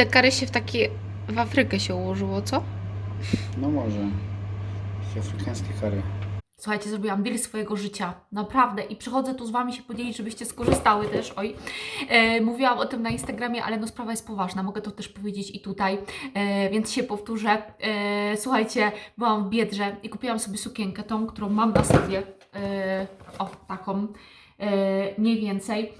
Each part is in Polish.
te kary się w takie... w Afrykę się ułożyło, co? No może. Jakieś afrykańskie kary. Słuchajcie, zrobiłam deal swojego życia, naprawdę. I przychodzę tu z Wami się podzielić, żebyście skorzystały też. Oj, e, mówiłam o tym na Instagramie, ale no sprawa jest poważna. Mogę to też powiedzieć i tutaj, e, więc się powtórzę. E, słuchajcie, byłam w Biedrze i kupiłam sobie sukienkę, tą, którą mam na sobie. E, o, taką e, mniej więcej.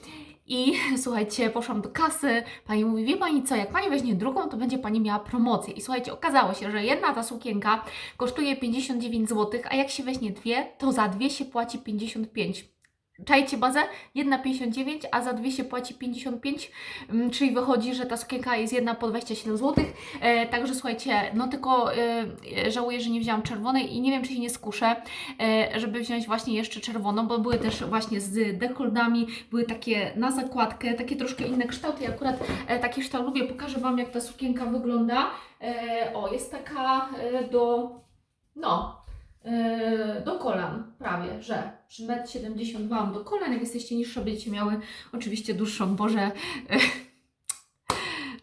I słuchajcie, poszłam do kasy, pani mówi, wie pani co, jak pani weźmie drugą, to będzie pani miała promocję. I słuchajcie, okazało się, że jedna ta sukienka kosztuje 59 zł, a jak się weźmie dwie, to za dwie się płaci 55. Czajcie bazę? Jedna 59, a za dwie się płaci 55, mm, czyli wychodzi, że ta sukienka jest jedna po 27 zł. E, także słuchajcie, no tylko e, żałuję, że nie wzięłam czerwonej i nie wiem, czy się nie skuszę, e, żeby wziąć właśnie jeszcze czerwoną, bo były też właśnie z dekoldami, były takie na zakładkę, takie troszkę inne kształty. Ja akurat e, taki kształt lubię. Pokażę Wam, jak ta sukienka wygląda. E, o, jest taka e, do, no, do kolan prawie, że przy 1,72 m mam do kolan, jak jesteście niższe, będziecie miały oczywiście dłuższą, Boże, e,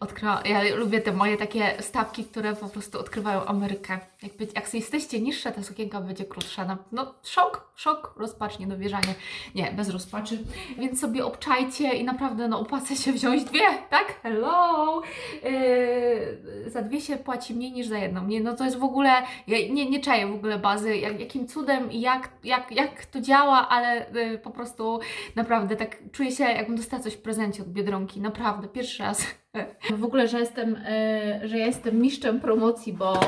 odkryła, ja lubię te moje takie stawki, które po prostu odkrywają Amerykę. Jak, być, jak jesteście niższe, ta sukienka będzie krótsza. No, no szok, szok, rozpacz, niedowierzanie. Nie, bez rozpaczy. Więc sobie obczajcie i naprawdę no opłaca się wziąć dwie, tak? Hello! Yy, za dwie się płaci mniej niż za jedną. Nie, no to jest w ogóle, ja nie, nie czaję w ogóle bazy, jak, jakim cudem i jak, jak, jak to działa, ale yy, po prostu naprawdę tak czuję się, jakbym dostała coś w prezencie od Biedronki. Naprawdę, pierwszy raz. W ogóle, że jestem, e, że ja jestem mistrzem promocji, bo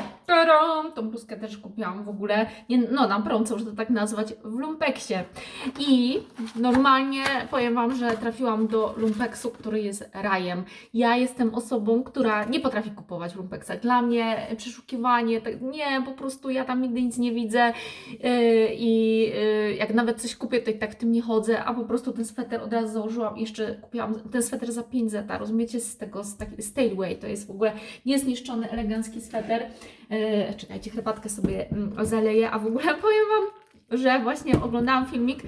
taram, tą bluzkę też kupiłam w ogóle, nie, no na promce, można tak nazwać, w Lumpeksie. I normalnie powiem Wam, że trafiłam do Lumpeksu, który jest rajem. Ja jestem osobą, która nie potrafi kupować w Lumpeksach. Dla mnie przeszukiwanie, tak, nie, po prostu ja tam nigdy nic nie widzę yy, i yy, jak nawet coś kupię, to i tak w tym nie chodzę, a po prostu ten sweter od razu założyłam, jeszcze kupiłam ten sweter za 5 zeta, rozumiecie, z tego, z taki Stailway, to jest w ogóle niezniszczony, elegancki sweter. Yy, czekajcie, herbatkę sobie mm, zaleję, a w ogóle powiem Wam, że właśnie oglądałam filmik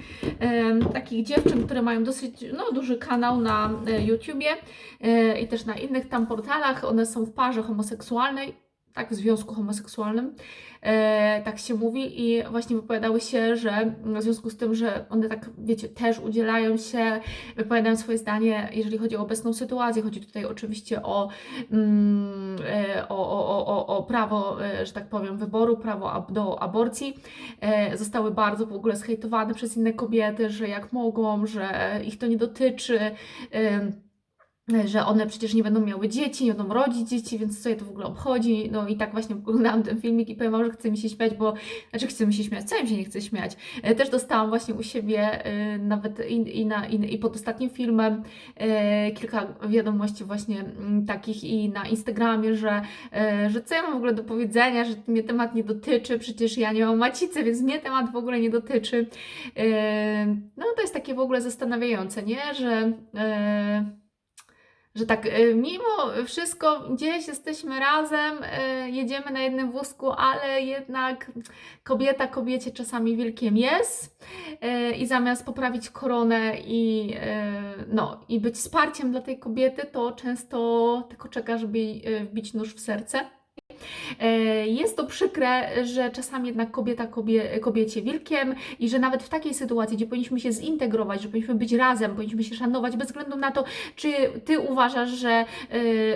takich dziewczyn, które mają dosyć no, duży kanał na e, YouTubie e, i też na innych tam portalach. One są w parze homoseksualnej, tak, w związku homoseksualnym, e, tak się mówi i właśnie wypowiadały się, że w związku z tym, że one tak, wiecie, też udzielają się, wypowiadają swoje zdanie, jeżeli chodzi o obecną sytuację, chodzi tutaj oczywiście o, mm, e, o, o, o, o, prawo, e, że tak powiem, wyboru, prawo do aborcji, e, zostały bardzo w ogóle zhejtowane przez inne kobiety, że jak mogą, że ich to nie dotyczy, em, że one przecież nie będą miały dzieci, nie będą rodzić dzieci, więc co je to w ogóle obchodzi? No i tak właśnie oglądałam ten filmik i powiem że chce mi się śmiać, bo znaczy chce mi się śmiać, co im się nie chce śmiać. E, Też dostałam właśnie u siebie e, nawet i, i, na, i, i pod ostatnim filmem e, kilka wiadomości właśnie mm, takich i na Instagramie, że, e, że co ja mam w ogóle do powiedzenia, że mnie temat nie dotyczy, przecież ja nie mam macicy, więc mnie temat w ogóle nie dotyczy. E, No to jest takie w ogóle zastanawiające, nie? Że... e, że tak, y, mimo wszystko gdzieś jesteśmy razem, y, jedziemy na jednym wózku, ale jednak kobieta kobiecie czasami wilkiem jest y, i zamiast poprawić koronę i, no, i być wsparciem dla tej kobiety, to często tylko czeka, żeby jej wbić nóż w serce. E, Jest to przykre, że czasami jednak kobieta kobie, kobiecie wilkiem i że nawet w takiej sytuacji, gdzie powinniśmy się zintegrować, że powinniśmy być razem, powinniśmy się szanować bez względu na to, czy Ty uważasz, że,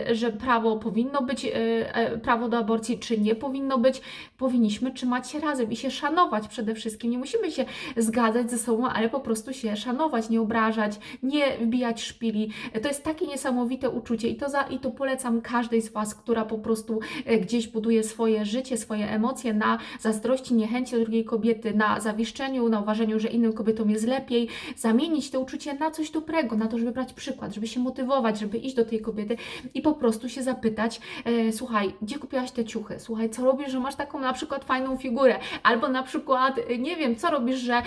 e, że prawo powinno być, e, prawo do aborcji, czy nie powinno być, powinniśmy trzymać się razem i się szanować przede wszystkim. Nie musimy się zgadzać ze sobą, ale po prostu się szanować, nie obrażać, nie wbijać szpili. To jest takie niesamowite uczucie i to, za, i to polecam każdej z Was, która po prostu e, gdzieś buduje swoje życie, swoje emocje na zazdrości, niechęci do drugiej kobiety, na zawieszczeniu, na uważaniu, że innym kobietom jest lepiej, zamienić to uczucie na coś dobrego, na to, żeby brać przykład, żeby się motywować, żeby iść do tej kobiety i po prostu się zapytać, e, słuchaj, gdzie kupiłaś te ciuchy? Słuchaj, co robisz, że masz taką na przykład fajną figurę? Albo na przykład, e, nie wiem, co robisz, że e,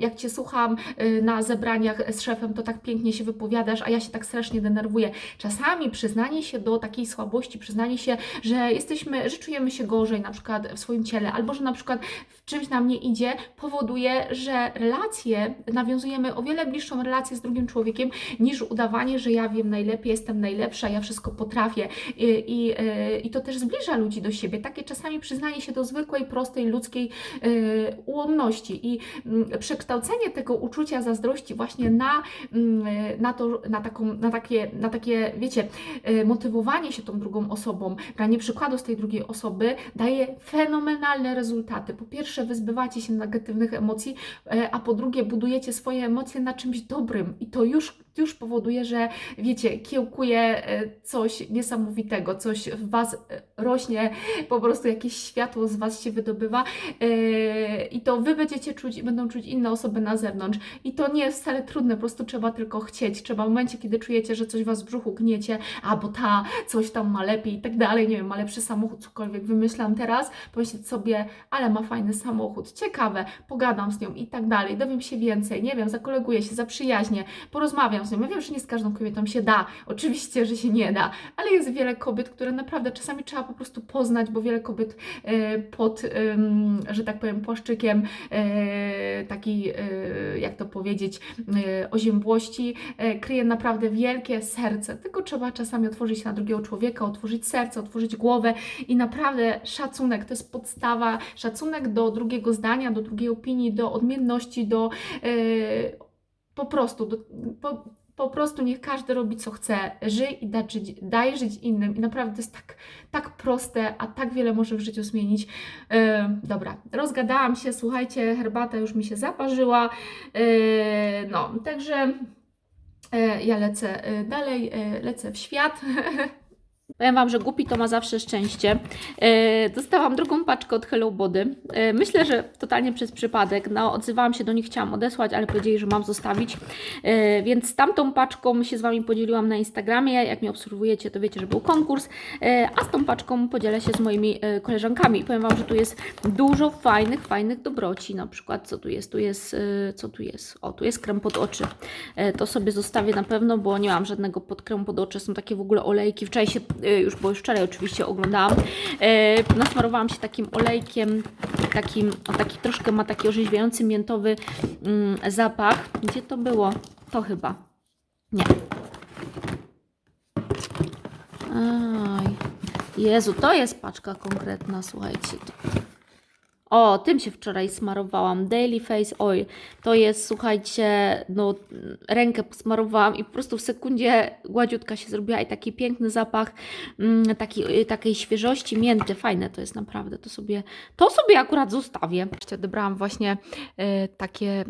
jak Cię słucham na zebraniach z szefem, to tak pięknie się wypowiadasz, a ja się tak strasznie denerwuję. Czasami przyznanie się do takiej słabości, przyznanie się, że jesteś jesteśmy, że czujemy się gorzej na przykład w swoim ciele, albo że na przykład w czymś nam nie idzie, powoduje, że relacje, nawiązujemy o wiele bliższą relację z drugim człowiekiem, niż udawanie, że ja wiem najlepiej, jestem najlepsza, ja wszystko potrafię. I, i, e, i to też zbliża ludzi do siebie. Takie czasami przyznanie się do zwykłej, prostej, ludzkiej e, ułomności. I mm, przekształcenie tego uczucia zazdrości właśnie na, mm, na, to, na, taką, na, takie, na takie, wiecie, e, motywowanie się tą drugą osobą, branie przykładu z tej drugiej osoby daje fenomenalne rezultaty. Po pierwsze, wyzbywacie się negatywnych emocji, e, a po drugie, budujecie swoje emocje na czymś dobrym i to już, już powoduje, że wiecie, kiełkuje e, coś niesamowitego, coś w Was e, rośnie, po prostu jakieś światło z Was się wydobywa e, i to Wy będziecie czuć będą czuć inne osoby na zewnątrz. I to nie jest wcale trudne, po prostu trzeba tylko chcieć. Trzeba w momencie, kiedy czujecie, że coś Was w brzuchu gniecie, a bo ta coś tam ma lepiej i tak dalej, nie wiem, ma lepszy samochód, cokolwiek wymyślam teraz, pomyśleć sobie, ale ma fajny samochód, ciekawe, pogadam z nią i tak dalej, dowiem się więcej, nie wiem, zakoleguję się, zaprzyjaźnię, porozmawiam nią. Ja wiem, że nie z każdą kobietą się da, oczywiście, że się nie da, ale jest wiele kobiet, które naprawdę czasami trzeba po prostu poznać, bo wiele kobiet e, pod, że tak powiem, płaszczykiem e, takiej, e, jak to powiedzieć, oziębłości kryje naprawdę wielkie serce. Tylko trzeba czasami otworzyć na drugiego człowieka, otworzyć serce, otworzyć głowę i naprawdę szacunek to jest podstawa. Szacunek do drugiego zdania, do drugiej opinii, do odmienności, do po prostu, do, po, po prostu niech każdy robi co chce. Żyj i żyć, daj żyć innym. I naprawdę jest tak, tak proste, a tak wiele może w życiu zmienić. Dobra, rozgadałam się, słuchajcie, herbata już mi się zaparzyła. No, także e, ja lecę e, dalej, e, lecę w świat. Powiem Wam, że głupi to ma zawsze szczęście. E, dostałam drugą paczkę od Hello Body. E, myślę, że totalnie przez przypadek. No, odzywałam się do nich, chciałam odesłać, ale powiedzieli, że mam zostawić. E, więc tamtą paczką się z Wami podzieliłam na Instagramie. Jak mnie obserwujecie, to wiecie, że był konkurs. A z tą paczką podzielę się z moimi koleżankami. Powiem Wam, że tu jest dużo fajnych, fajnych dobroci. Na przykład, co tu jest? Tu jest, co tu jest? O, tu jest krem pod oczy. To sobie zostawię na pewno, bo nie mam żadnego podkremu pod oczy. Są takie w ogóle olejki. Wczoraj się już, bo już wczoraj oczywiście oglądałam. E, nasmarowałam się takim olejkiem, takim, o taki troszkę ma taki orzeźwiający miętowy mm, zapach. Gdzie to było? To chyba. Nie. Aj. Jezu, to jest paczka konkretna, słuchajcie. O, tym się wczoraj smarowałam. Daily Face Oil. To jest, słuchajcie, no rękę posmarowałam i po prostu w sekundzie gładziutka się zrobiła i taki piękny zapach mm, taki, takiej świeżości, mięty. Fajne to jest naprawdę. To sobie, to sobie akurat zostawię. Odebrałam właśnie e, takie, e,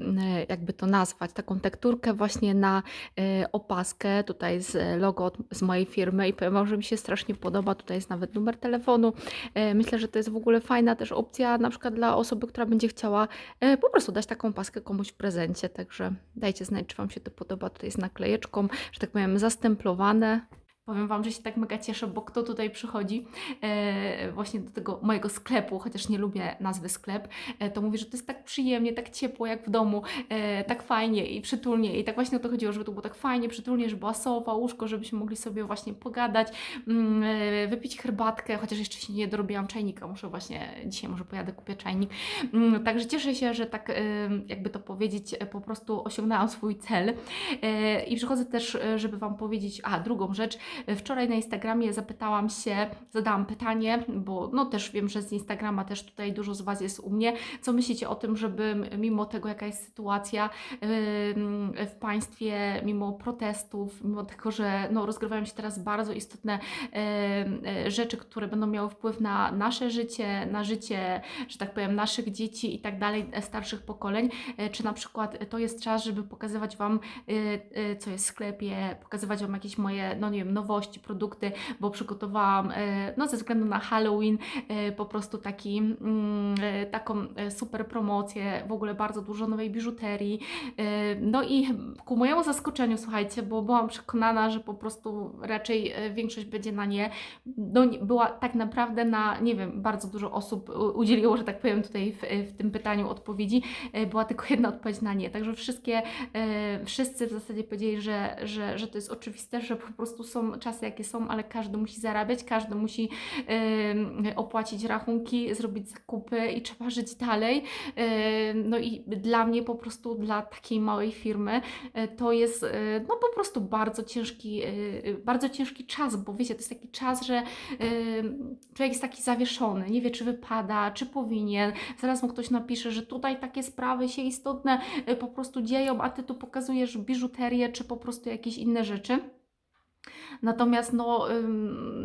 jakby to nazwać, taką tekturkę właśnie na e, opaskę. Tutaj z logo od, z mojej firmy i powiem że mi się strasznie podoba. Tutaj jest nawet numer telefonu. E, Myślę, że to jest w ogóle fajna też opcja, na przykład dla osoby, która będzie chciała e, po prostu dać taką paskę komuś w prezencie. Także dajcie znać, czy Wam się to podoba. Tutaj jest naklejeczką, że tak powiem, zastemplowane. Powiem Wam, że się tak mega cieszę, bo kto tutaj przychodzi e, właśnie do tego mojego sklepu, chociaż nie lubię nazwy sklep, e, to mówi, że to jest tak przyjemnie, tak ciepło jak w domu, e, tak fajnie i przytulnie. I tak właśnie o to chodziło, żeby to było tak fajnie, przytulnie, żeby była sofa, łóżko, żebyśmy mogli sobie właśnie pogadać, mm, e, wypić herbatkę, chociaż jeszcze się nie dorobiłam czajnika, muszę właśnie, dzisiaj może pojadę, kupię czajnik. Mm, Także cieszę się, że tak, e, jakby to powiedzieć, e, po prostu osiągnęłam swój cel. E, I przychodzę też, e, żeby Wam powiedzieć, a drugą rzecz, Wczoraj na Instagramie zapytałam się, zadałam pytanie, bo no też wiem, że z Instagrama też tutaj dużo z Was jest u mnie. Co myślicie o tym, żeby mimo tego, jaka jest sytuacja w państwie, mimo protestów, mimo tego, że no, rozgrywają się teraz bardzo istotne y, rzeczy, które będą miały wpływ na nasze życie, na życie, że tak powiem, naszych dzieci i tak dalej, e, starszych pokoleń, e, czy na przykład to jest czas, żeby pokazywać Wam, co jest w sklepie, pokazywać Wam jakieś moje, no nie wiem, nowości, produkty, bo przygotowałam, e, no ze względu na Halloween, e, po prostu taki, mm, e, taką super promocję, w ogóle bardzo dużo nowej biżuterii. No i ku mojemu zaskoczeniu, słuchajcie, bo byłam przekonana, że po prostu raczej większość będzie na nie. No, była tak naprawdę na, nie wiem, bardzo dużo osób udzieliło, że tak powiem, tutaj w, w tym pytaniu odpowiedzi. Była tylko jedna odpowiedź na nie. Także wszystkie, wszyscy w zasadzie powiedzieli, że, że, że to jest oczywiste, że po prostu są czasy jakie są, ale każdy musi zarabiać, każdy musi opłacić rachunki, zrobić zakupy i trzeba żyć dalej. No i dla mnie po prostu, dla takiej małej firmy, y, to jest y, no po prostu bardzo ciężki, y, bardzo ciężki czas, bo wiecie, to jest taki czas, że człowiek jest taki zawieszony, nie wie czy wypada, czy powinien. Zaraz mu ktoś napisze, że tutaj takie sprawy się istotne po prostu dzieją, a ty tu pokazujesz biżuterię, czy po prostu jakieś inne rzeczy. Natomiast no,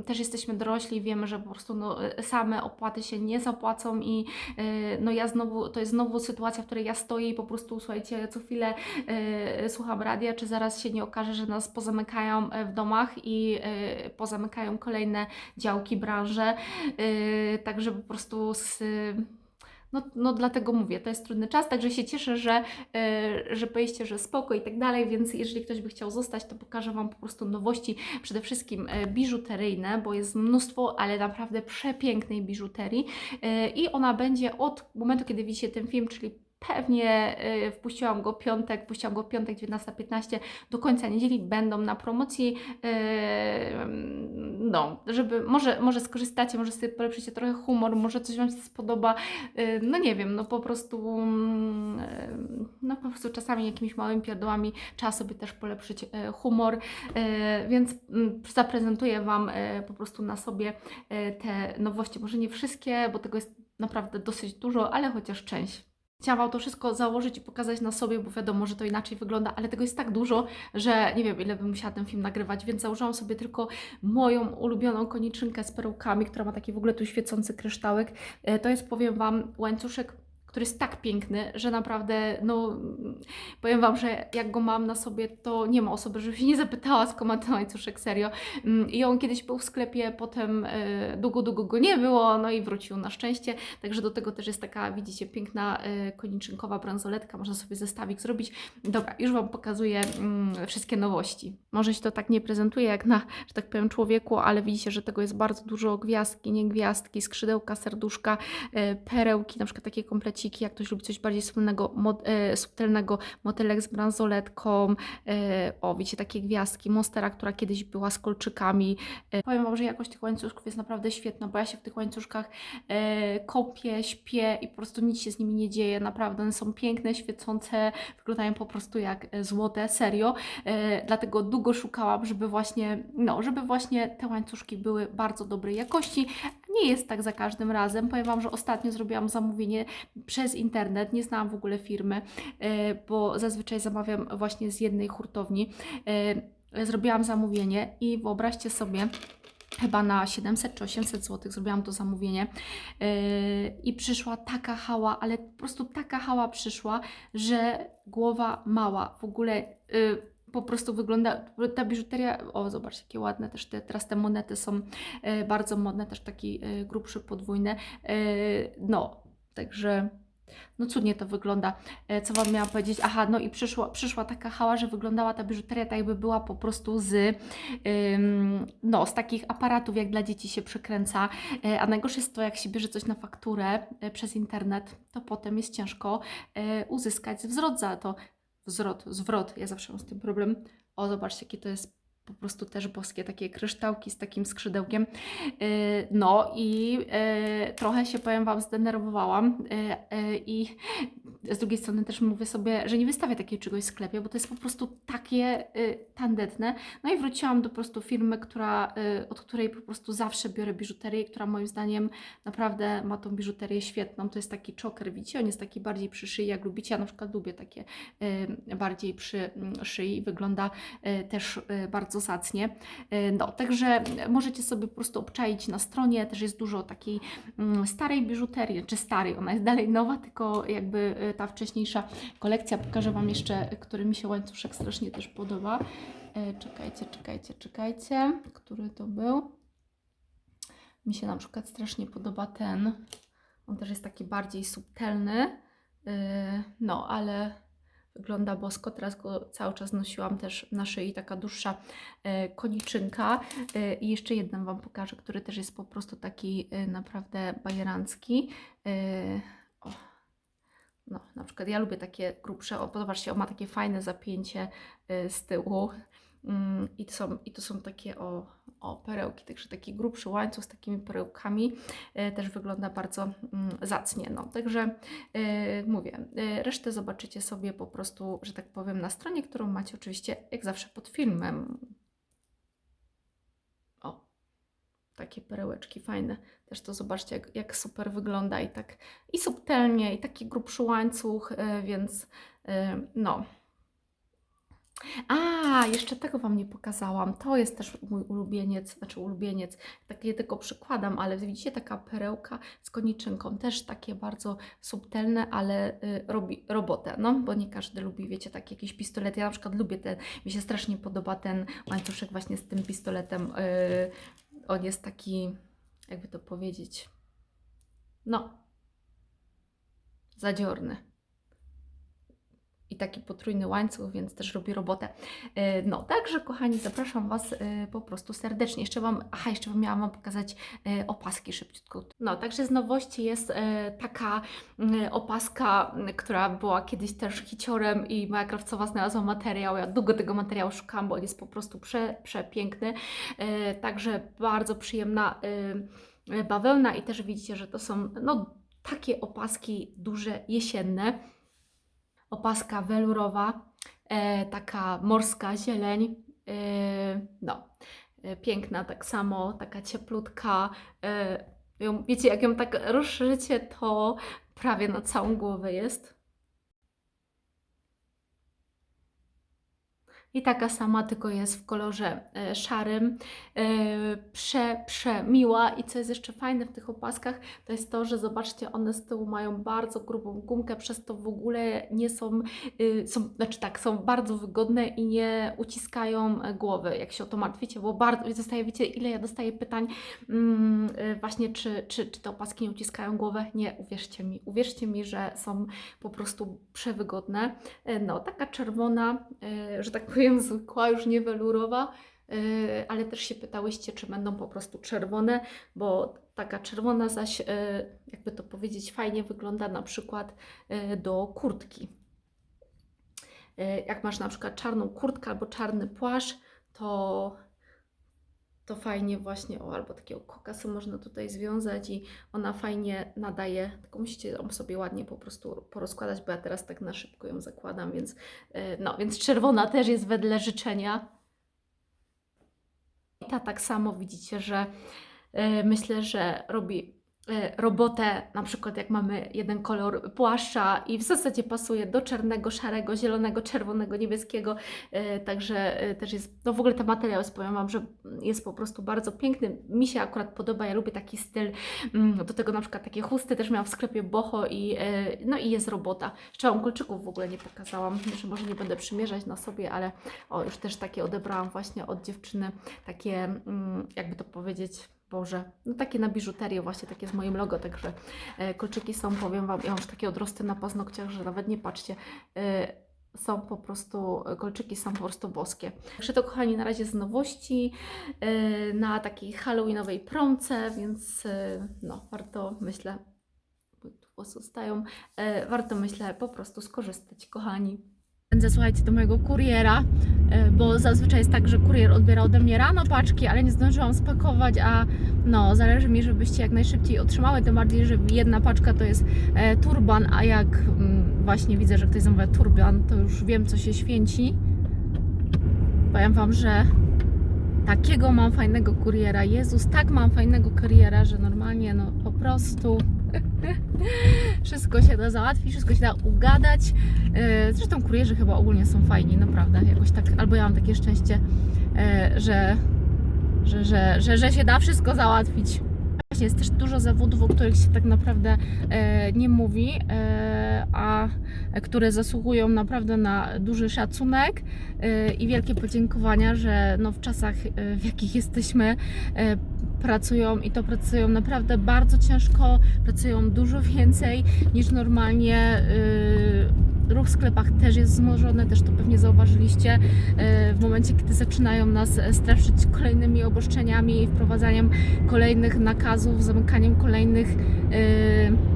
też jesteśmy dorośli, wiemy, że po prostu no, same opłaty się nie zapłacą i y, no ja znowu, to jest znowu sytuacja, w której ja stoję i po prostu, słuchajcie, co chwilę y, słucham radia, czy zaraz się nie okaże, że nas pozamykają e, w domach i y, pozamykają kolejne działki, branże, także po prostu z... No, no dlatego mówię, to jest trudny czas, także się cieszę, że, yy, że powiedzieliście, że spoko i tak dalej, więc jeżeli ktoś by chciał zostać, to pokażę Wam po prostu nowości, przede wszystkim e, biżuteryjne, bo jest mnóstwo, ale naprawdę przepięknej biżuterii yy, i ona będzie od momentu, kiedy widzicie ten film, czyli Pewnie y, wpuściłam go piątek, puściłam go piątek 19.15 do końca niedzieli będą na promocji. y, no, żeby może, może skorzystacie, może sobie polepszycie trochę humor, może coś Wam się spodoba. y, no nie wiem, no po prostu no po prostu czasami jakimiś małymi pierdołami trzeba sobie też polepszyć humor, więc mm, zaprezentuję Wam po prostu na sobie te nowości. Może nie wszystkie, bo tego jest naprawdę dosyć dużo, ale chociaż część. Chciałam to wszystko założyć i pokazać na sobie, bo wiadomo, że to inaczej wygląda, ale tego jest tak dużo, że nie wiem, ile bym musiała ten film nagrywać, więc założyłam sobie tylko moją ulubioną koniczynkę z perełkami, która ma taki w ogóle tu świecący kryształek. E, To jest, powiem Wam, łańcuszek który jest tak piękny, że naprawdę, no, powiem Wam, że jak go mam na sobie, to nie ma osoby, żeby się nie zapytała, skąd ten łańcuszek, serio. Mm, I on kiedyś był w sklepie, potem e, długo, długo go nie było, no i wrócił na szczęście. Także do tego też jest taka, widzicie, piękna e, koniczynkowa bransoletka, można sobie zestawik zrobić. Dobra, już Wam pokazuję mm, wszystkie nowości. Może się to tak nie prezentuje jak na, że tak powiem, człowieku, ale widzicie, że tego jest bardzo dużo, gwiazdki, nie gwiazdki, skrzydełka, serduszka, e, perełki, na przykład takie jak ktoś lubi coś bardziej subtelnego, mod, e, subtelnego motylek z bransoletką, e, o widzicie, takie gwiazdki, monstera, która kiedyś była z kolczykami. E, powiem Wam, że jakość tych łańcuszków jest naprawdę świetna, bo ja się w tych łańcuszkach e, kopię, śpię i po prostu nic się z nimi nie dzieje, naprawdę one są piękne, świecące, wyglądają po prostu jak e, złote, serio, e, dlatego długo szukałam, żeby właśnie, no, żeby właśnie te łańcuszki były bardzo dobrej jakości, nie jest tak za każdym razem. Powiem Wam, że ostatnio zrobiłam zamówienie przez internet, nie znałam w ogóle firmy, e, bo zazwyczaj zamawiam właśnie z jednej hurtowni. E, Zrobiłam zamówienie i wyobraźcie sobie, chyba na 700 czy 800 zł zrobiłam to zamówienie yy, i przyszła taka hała, ale po prostu taka hała przyszła, że głowa mała. W ogóle yy, po prostu wygląda, ta biżuteria, o zobacz jakie ładne też te, teraz te monety są yy, bardzo modne, też taki yy, grubszy, podwójny. Yy, no, także no cudnie to wygląda. E, Co Wam miałam powiedzieć? Aha, no i przyszła, przyszła taka hała, że wyglądała ta biżuteria tak jakby była po prostu z, ym, no, z takich aparatów, jak dla dzieci się przykręca. E, A najgorsze jest to, jak się bierze coś na fakturę e, przez internet, to potem jest ciężko e, uzyskać zwrot za to. Wzrot, zwrot, ja zawsze mam z tym problem. O, zobaczcie, jakie to jest po prostu też boskie, takie kryształki z takim skrzydełkiem. Yy, No i yy, trochę się, powiem Wam, zdenerwowałam yy, i z drugiej strony też mówię sobie, że nie wystawię takiego czegoś w sklepie, bo to jest po prostu takie yy, tandetne. No i wróciłam do po prostu firmy, która, yy, od której po prostu zawsze biorę biżuterię, która moim zdaniem naprawdę ma tą biżuterię świetną. To jest taki choker, widzicie? On jest taki bardziej przy szyi, jak lubicie. Ja na przykład lubię takie yy, bardziej przy mm, szyi. Wygląda yy, też yy, bardzo zacnie. Yy, No, także możecie sobie po prostu obczaić na stronie. Też jest dużo takiej mm, starej biżuterii, czy starej, ona jest dalej nowa, tylko jakby y, ta wcześniejsza kolekcja. Pokażę Wam jeszcze, który mi się łańcuszek strasznie też podoba. Y, Czekajcie, czekajcie, czekajcie, który to był. Mi się na przykład strasznie podoba ten. On też jest taki bardziej subtelny. y, No, ale wygląda bosko. Teraz go cały czas nosiłam też na szyi, taka dłuższa e, koniczynka. E, I jeszcze jeden Wam pokażę, który też jest po prostu taki e, naprawdę bajerancki. E, O. No, na przykład ja lubię takie grubsze, o, zobaczcie, on ma takie fajne zapięcie e, z tyłu. Mm, I to są, i to są takie o, o perełki, także taki grubszy łańcuch z takimi perełkami e, też wygląda bardzo mm, zacnie. No, także e, mówię, resztę zobaczycie sobie po prostu, że tak powiem, na stronie, którą macie oczywiście jak zawsze pod filmem. O, takie perełeczki fajne. Też to zobaczcie, jak, jak super wygląda i tak i subtelnie, i taki grubszy łańcuch, e, więc e, no. A, jeszcze tego Wam nie pokazałam. To jest też mój ulubieniec, znaczy ulubieniec. Takie tylko przykładam, ale widzicie, taka perełka z koniczynką. Też takie bardzo subtelne, ale y, robi robotę, no, bo nie każdy lubi, wiecie, takie jakieś pistolety. Ja na przykład lubię ten, mi się strasznie podoba ten łańcuszek właśnie z tym pistoletem. On jest taki, jakby to powiedzieć, no, zadziorny. I taki potrójny łańcuch, więc też robi robotę. E, No, także kochani, zapraszam Was e, po prostu serdecznie. Jeszcze Wam, aha, jeszcze Wam miałam Wam pokazać e, opaski szybciutko. No, także z nowości jest taka mm, opaska, m, która była kiedyś też hiciorem i moja krawcowa znalazła materiał. Ja długo tego materiału szukałam, bo on jest po prostu prze, przepiękny. Także bardzo przyjemna bawełna i też widzicie, że to są no, takie opaski duże, jesienne opaska welurowa, e, taka morska zieleń, e, no, e, piękna tak samo, taka cieplutka. Wiecie, jak ją tak rozszerzycie, to prawie na całą głowę jest. I taka sama, tylko jest w kolorze e, szarym. E, prze, przemiła. I co jest jeszcze fajne w tych opaskach, to jest to, że zobaczcie, one z tyłu mają bardzo grubą gumkę, przez to w ogóle nie są, y, są znaczy tak, są bardzo wygodne i nie uciskają e, głowy, jak się o to martwicie, bo bardzo, dostaję, wiecie, ile ja dostaję pytań mm, y, właśnie, czy, czy, czy te opaski nie uciskają głowy? Nie, uwierzcie mi, uwierzcie mi, że są po prostu przewygodne. No, taka czerwona, że tak powiem, zwykła, już nie welurowa, e, ale też się pytałyście, czy będą po prostu czerwone, bo taka czerwona zaś, e, jakby to powiedzieć, fajnie wygląda na przykład e, do kurtki. Jak masz na przykład czarną kurtkę albo czarny płaszcz, to, to fajnie właśnie, o, albo takiego kokasu można tutaj związać i ona fajnie nadaje, tylko musicie ją sobie ładnie po prostu porozkładać, bo ja teraz tak na szybko ją zakładam, więc e, no, więc czerwona też jest wedle życzenia. I ta tak samo widzicie, że e, myślę, że robi robotę, na przykład jak mamy jeden kolor płaszcza i w zasadzie pasuje do czarnego, szarego, zielonego, czerwonego, niebieskiego, e, także e, też jest, no w ogóle ten materiał jest, powiem Wam, że jest po prostu bardzo piękny, mi się akurat podoba, ja lubię taki styl, mm, do tego na przykład takie chusty też miałam w sklepie Boho i no i jest robota. Jeszcze kolczyków w ogóle nie pokazałam, że może nie będę przymierzać na sobie, ale o, już też takie odebrałam właśnie od dziewczyny, takie mm, jakby to powiedzieć, Boże, no takie na biżuterię właśnie, takie z moim logo, także e, kolczyki są, powiem Wam, ja mam takie odrosty na paznokciach, że nawet nie patrzcie, e, są po prostu, kolczyki są po prostu boskie. Także to kochani, na razie z nowości, e, na takiej halloweenowej promce, więc e, no, warto, myślę, włosy stają, e, warto, myślę, po prostu skorzystać, kochani. Pędzę, słuchajcie, do mojego kuriera, e, bo zazwyczaj jest tak, że kurier odbiera ode mnie rano paczki, ale nie zdążyłam spakować, a no, zależy mi, żebyście jak najszybciej otrzymały, tym bardziej, że jedna paczka to jest e, turban, a jak mm, właśnie widzę, że ktoś zamawia turban, to już wiem, co się święci. Powiem Wam, że takiego mam fajnego kuriera. Jezus, tak mam fajnego kuriera, że normalnie, no po prostu... Wszystko się da załatwić, wszystko się da ugadać. E, Zresztą kurierzy chyba ogólnie są fajni, naprawdę. Jakoś tak, albo ja mam takie szczęście, e, że, że, że, że, że się da wszystko załatwić. Właśnie jest też dużo zawodów, o których się tak naprawdę e, nie mówi, a które zasługują naprawdę na duży szacunek i wielkie podziękowania, że no, w czasach, w jakich jesteśmy, pracują i to pracują naprawdę bardzo ciężko, pracują dużo więcej niż normalnie. y, Ruch w sklepach też jest wzmożony, też to pewnie zauważyliście. y, W momencie, kiedy zaczynają nas straszyć kolejnymi obostrzeniami, wprowadzaniem kolejnych nakazów, zamykaniem kolejnych y,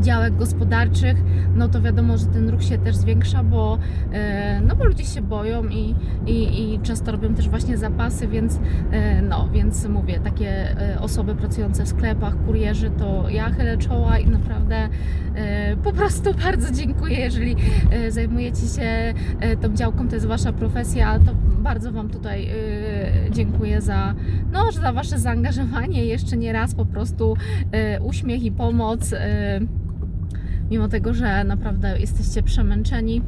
działek gospodarczych, no to wiadomo, że ten ruch się też zwiększa, bo, e, no bo ludzie się boją i, i, i często robią też właśnie zapasy, więc e, no, więc mówię, takie e, osoby pracujące w sklepach, kurierzy, to ja chylę czoła i naprawdę po prostu bardzo dziękuję, jeżeli zajmujecie się tą działką, to jest wasza profesja, to bardzo Wam tutaj dziękuję za, no, za Wasze zaangażowanie, jeszcze nie raz po prostu uśmiech i pomoc, mimo tego, że naprawdę jesteście przemęczeni.